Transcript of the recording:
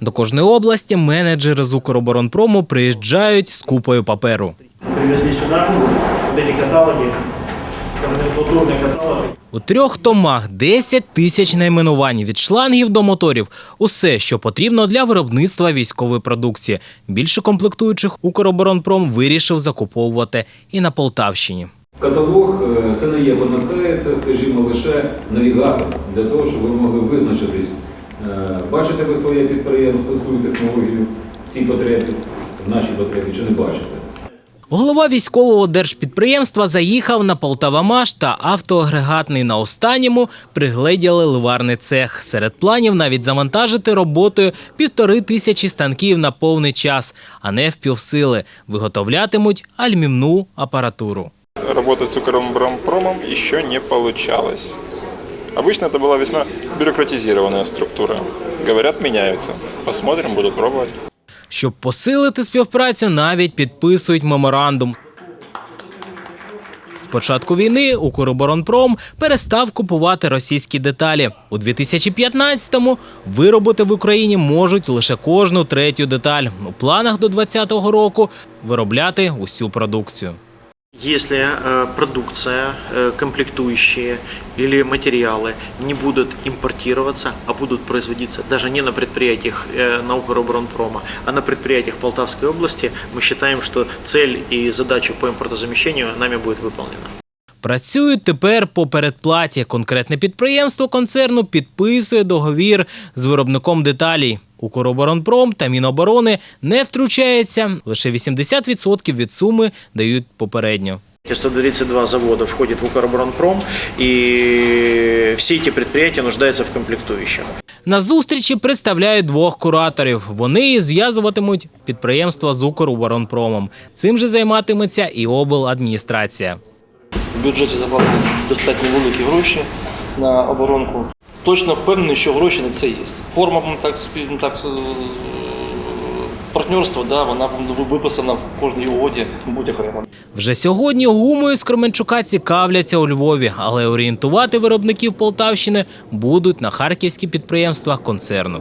До кожної області менеджери з Укроборонпрому приїжджають з купою паперу. Привезли сюда вот каталоги, каталоги. У трьох томах 10 тисяч найменувань від шлангів до моторів. Усе, що потрібно для виробництва військової продукції. Більше комплектуючих Укроборонпром вирішив закуповувати і на Полтавщині. Каталог е, це не є панацея, це, скажімо, лише навігатор для того, щоб ви могли визначитись, бачите ви своє підприємство, свою технологію в цій потребі, в нашій потребі, чи не бачите. Голова військового держпідприємства заїхав на Полтавамаш та автоагрегатний на останньому пригледіли ливарний цех. Серед планів навіть завантажити роботою півтори тисячі станків на повний час, а не в півсили. Виготовлятимуть альмівну апаратуру. Работать с Укроборонпромом еще не получалось. Обычно это была весьма бюрократизированная структура. Говорят, меняются. Посмотрим, буду пробовать. Щоб посилити співпрацю, навіть підписують меморандум. З початку війни Укроборонпром перестав купувати російські деталі. У 2015-му виробити в Україні можуть лише кожну третю деталь. У планах до 2020 року виробляти усю продукцію. Если э, продукция, э, комплектующие или материалы не будут импортироваться, а будут производиться даже не на предприятиях э, на Укроборонпрома, а на предприятиях Полтавской области, мы считаем, что цель и задача по импортозамещению нами будет выполнена. Працюють тепер по передплаті. Конкретне підприємство концерну підписує договір з виробником деталей. Укроборонпром та Міноборони не втручається. Лише 80% від суми дають попередньо. 132 завода входит в Укроборонпром, и все эти предприятия нуждаются в комплектующих. На зустрічі представляють двох кураторів. Вони зв'язуватимуть підприємства з Укроборонпромом. Цим же займатиметься і обладміністрація. Бюджеті закладені достатньо великі гроші на оборонку. Точно впевнений, що гроші на це є. Форма так, м, так, е, партнерства, да, вона виписана в кожній угоді, будь окремо. Вже сьогодні гумою з Кременчука цікавляться у Львові, але орієнтувати виробників Полтавщини будуть на харківські підприємства концерну.